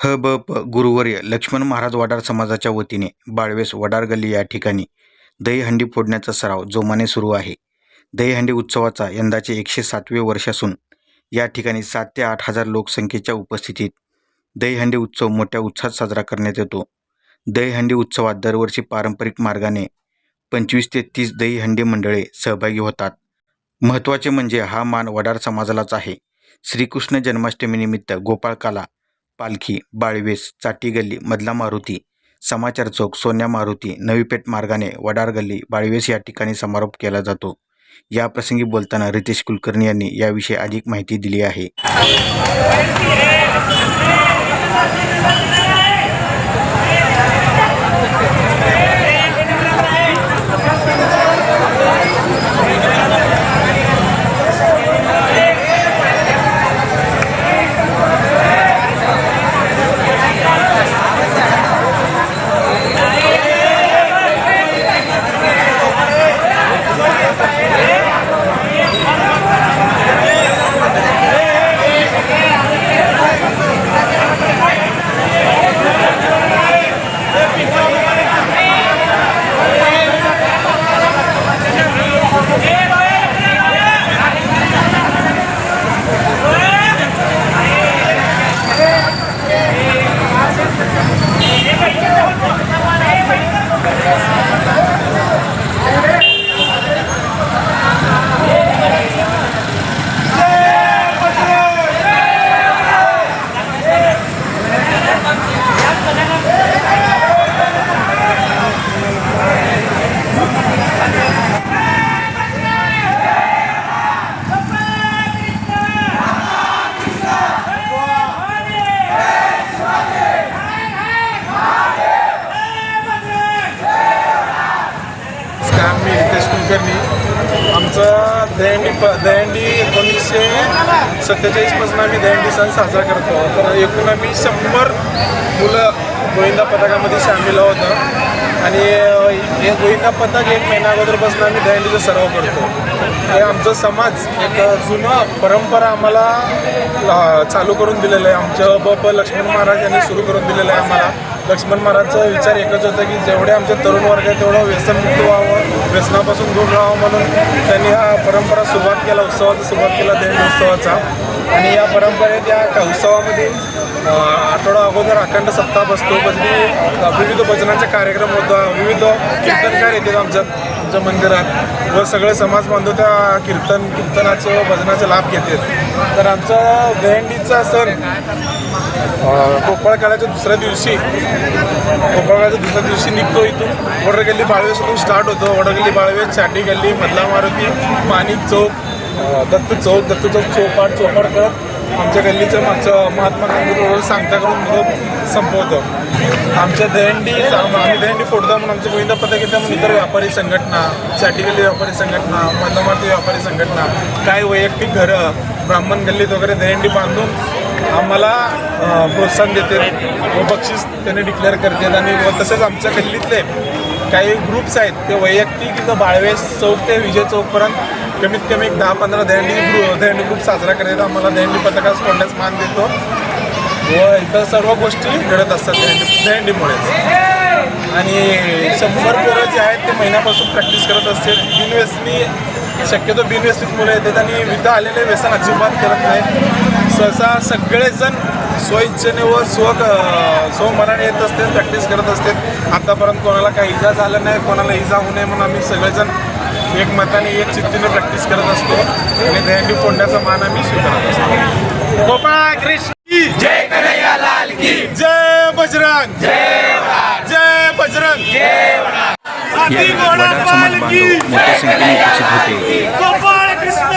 ह ब प गुरुवर्य लक्ष्मण महाराज वडार समाजाच्या वतीने बाळवेस वडार गल्ली या ठिकाणी दहीहंडी फोडण्याचा सराव जोमाने सुरू आहे. दहीहंडी उत्सवाचा यंदाचे एकशे सातवे वर्ष असून या ठिकाणी सात ते आठ हजार लोकसंख्येच्या उपस्थितीत दहीहंडी उत्सव मोठ्या उत्साहात साजरा करण्यात येतो. दहीहंडी उत्सवात दरवर्षी पारंपरिक मार्गाने पंचवीस ते तीस दहीहंडी मंडळे सहभागी होतात. महत्त्वाचे म्हणजे हा मान वडार समाजालाच आहे. श्रीकृष्ण जन्माष्टमीनिमित्त गोपाळकाला पालखी बाळवेस चाटी गल्ली मधला मारुती समाचार चौक सोन्या मारुती नवीपेठ मार्गाने वडार गल्ली बाळवेस या ठिकाणी समारोप केला जातो. या प्रसंगी बोलताना रितेश कुलकर्णी यांनी याविषयी अधिक माहिती दिली आहे नमस्कार मी रितेश कुलकर्णी दहंडी प दहीहंडी एकोणीसशे सत्तेचाळीसपासून आम्ही दहंडी सण साजरा करतो. तर एकूण आम्ही शंभर मुलं गोविंदा पथकामध्ये सामील आहोत. आणि हे गोविंदा पथक एक महिना अगोदरपासून आम्ही दहंडीचा सराव करतो. हे आमचा समाज एक जुनं परंपरा आम्हाला चालू करून दिलेलं आहे. आमच्या ब प लक्ष्मण महाराज यांनी सुरू करून दिलेलं आहे आम्हाला. लक्ष्मण महाराजचा विचार एकच होता की जेवढे आमचे तरुण वर्ग आहे तेवढं व्यसनमुक्त व्हावं व्यसनापासून दूर राहावं म्हणून त्यांनी हा परंपरा सुरुवात केला उत्सवाचा सुरुवात केला दहीहंडी उत्सवाचा. आणि या परंपरेत या उत्सवामध्ये आठवडा अगोदर अखंड सप्ताह बसतो भजनी विविध भजनाचे कार्यक्रम होतो विविध कीर्तनकार येतात आमच्या आमच्या मंदिरात व सगळे समाज बांधव त्या कीर्तन कीर्तनाचे व भजनाचे लाभ घेतात. तर आमचा दहंडीचा सण कोपळकाळाच्या दुसऱ्या दिवशी कोपळकाळाच्या दुसऱ्या दिवशी निघतो इथून. वडरगल्ली बाळवेसमधून स्टार्ट होतो. वडरगल्ली बाळवेस चाटी गल्ली मधला मारुती माणिक चौक दत्त चौक दत्त चौक चौपाट चौपाट करत आमच्या गल्लीचं मागचं महात्मा गांधी रोडवर सांगता करून मुलं संपवतो. आमच्या दहंडी आम्ही दहंडी फोडतो म्हणून आमच्या गोविंदा पथक येतं म्हणून इतर व्यापारी संघटना चाटी गल्ली व्यापारी संघटना मधमाती व्यापारी संघटना काही वैयक्तिक घरं ब्राह्मण गल्लीत वगैरे दहंडी बांधून आम्हाला प्रोत्साहन देते व बक्षीस त्यांनी डिक्लेअर करतात आणि व तसेच आमच्या गल्लीतले काही ग्रुप्स आहेत ते वैयक्तिक इथं बाळवेस चौक ते विजय चौकपर्यंत कमीत कमी एक दहा पंधरा दहंडी ग्रुप दहंडी ग्रुप साजरा करतात आम्हाला दहंडी पथकास कोणत्याच मान देतो. व इतर सर्व गोष्टी घडत असतात दहंडी दहंडीमुळेच आणि शंभर पोरं जे आहेत ते महिन्यापासून प्रॅक्टिस करत असते बिनव्यसनी शक्यतो बिनव्यसनीच मुलं येतात आणि विथ आलेले व्यसन अजिबात करत नाही सहसा सगळेजण स्वइच्छेने व स्व स्वमनाने येत असते प्रॅक्टिस करत असते आतापर्यंत कोणाला काही इजा झालं नाही कोणाला इजा होऊ नये म्हणून आम्ही सगळेजण एक मताने एक चित्तीने प्रॅक्टिस करत असतो आणि दहंडी फोडण्याचा मान आम्ही स्वीकारत असतो. गोपाळ कृष्ण की जय कन्हैया लाल की. जय बजरंग. जय जय बजरंग. वडार समाज मोठ्या संख्येने उपस्थित होते. गोपाळ कृष्ण.